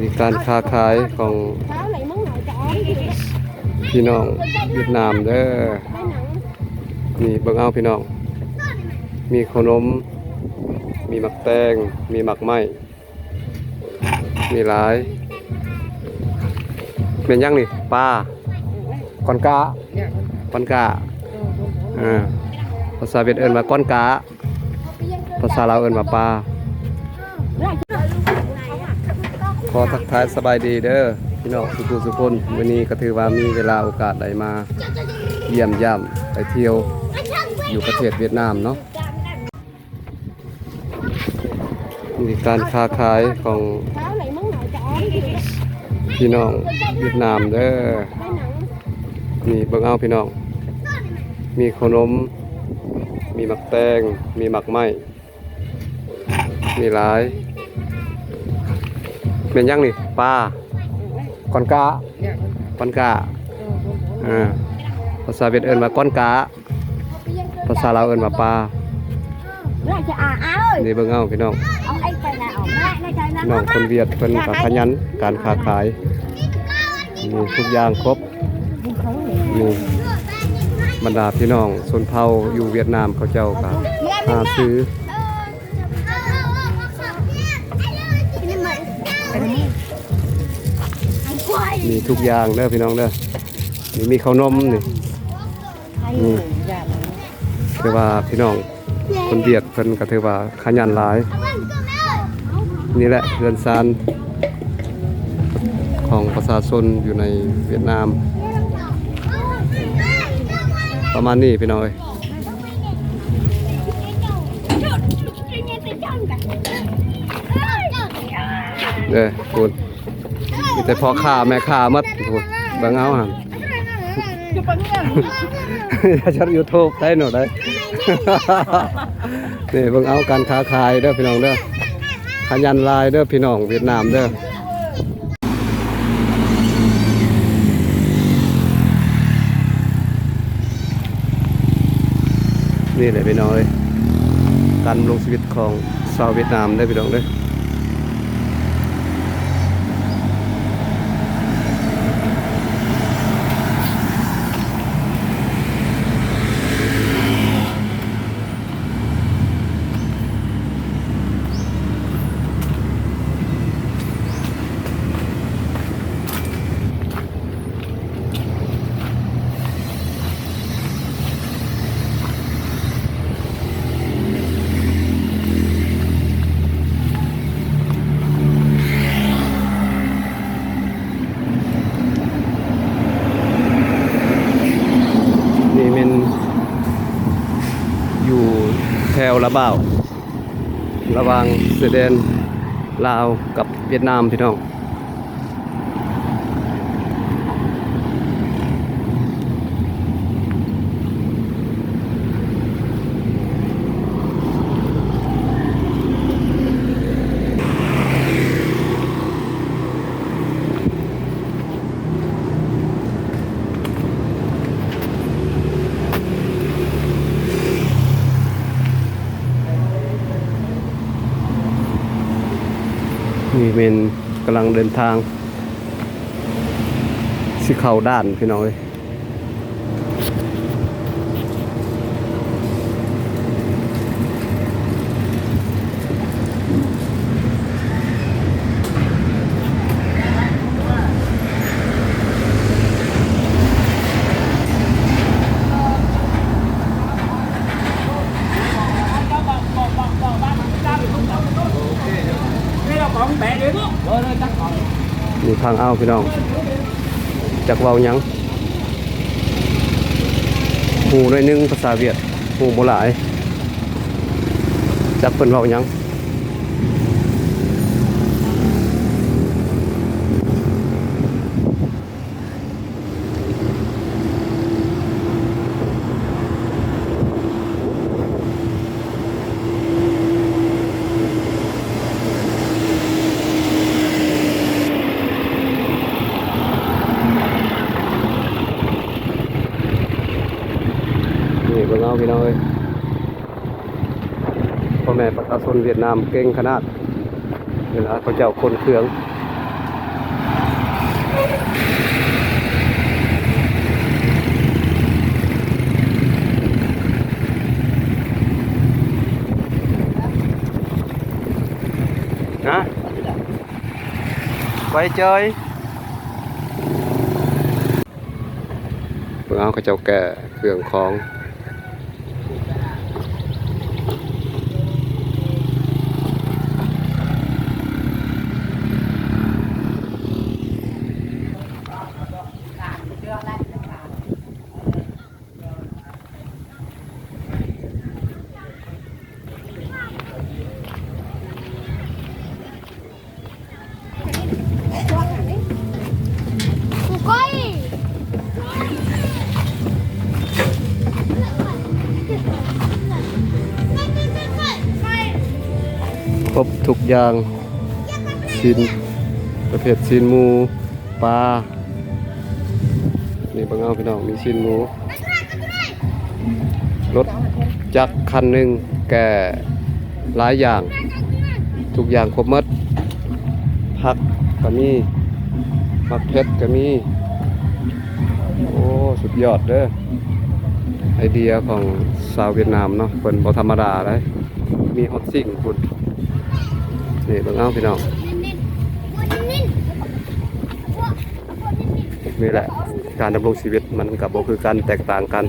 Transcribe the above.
มีการค้าขายของพี่น้องเวียดนามเด้อ cái nặng นี่เบิ่งเอาพี่น้อง มีขนม มีหมักแตง มีหมักไม้ มีหลายเป็นยังนี่ปลาก้อนกาก้อนกาอ่าภาษาเวียดเอิ้นว่าก้อนกาภาษาลาวเอิ้นว่าปลา ขอทักทายสบายดีเด้อพี่น้องสุขุสุพนวันนี้ก็ถือว่ามีเวลาโอกาสได้มา เยี่ยมย่ำไปเที่ยวอยู่ประเทศเวียดนามเนาะมีการค้าขายของพี่น้องเวียดนามเด้อ cái nặng นี่เบิ่งเอาพี่น้อง มีขนม มีหมักแตง มีหมักไม้ มีหลาย เป็นยังนี่ปลาก้อนกาก้อนกาอ่าภาษาเวียดเอิ้นว่าก้อนกาภาษาลาวเอิ้นว่าปลานี่เบิ่งเอาพี่น้องน้องคนเวียดเพิ่นก็ขยันการค้าขายมีทุกอย่างครบนี่บรรดาพี่น้องชนเผ่าอยู่เวียดนามเขาเจ้าก็หาซื้อ มีทุกอย่างเด้อพี่น้องเด้อนี่มีข้าวนมนี่นี่ถือว่าพี่น้องคนเวียดเพิ่นก็ถือว่าขยันหลาย นี่แหละเรือนซานของประชาชนอยู่ในเวียดนาม ประมาณนี้พี่น้องเอ้ยเด้อคุณ มีแต่พ่อค้าแม่ค้าหมัดคุณเบิ่งเอาหั่นอย่าชัดยูทูบได้หนูได้นี่เบิ่งเอาการค้าขายเด้อพี่น้องเด้อขยันหลายเด้อพี่น้องเวียดนามเด้อนี่แหละพี่น้องเอ้ยการดำรงชีวิตของชาวเวียดนามเด้อพี่น้องเด้อ นี่เป็นอยู่ แถวละบ่าว ระหว่างเสดนลาวกับเวียดนามพี่น้อง นี่เป็นกำลังเดินทางสิเข้าด้านพี่น้องเอ้ย นี่ทางเอาพี่น้องจากเว้ายังหูหน่อยนึงภาษาเวียดหูโบราณจากเพิ่นเว้ายัง งเอาพี่น้องเอ้ยพ่อแม่ประชาชนเวียดนามเก่งขนาดเวลาเราเจ้าคนเครื่องนะไป chơi เอเอาเขาเจ้าแก่เครื่องของ ครบทุกอย่างชิ้นประเภทชิ้นหมูปลานี่เบังเอาพี่น้องมีชิ้นหมูรถจักรคันหนึ่งแก่หลายอย่าง ทุกอย่างครบหมดผักก็มีผักเพชรก็มีโอ้สุดยอดเด้อไอเดียของสาวเวียดนามเนาะเป็นบธรรมดาเลยมีฮอตซิ่งคุณ นี่เบิ่งเอาพี่น้องนี่แหละการดำรงชีวิตมันกับบคือกันแตกต่างกัน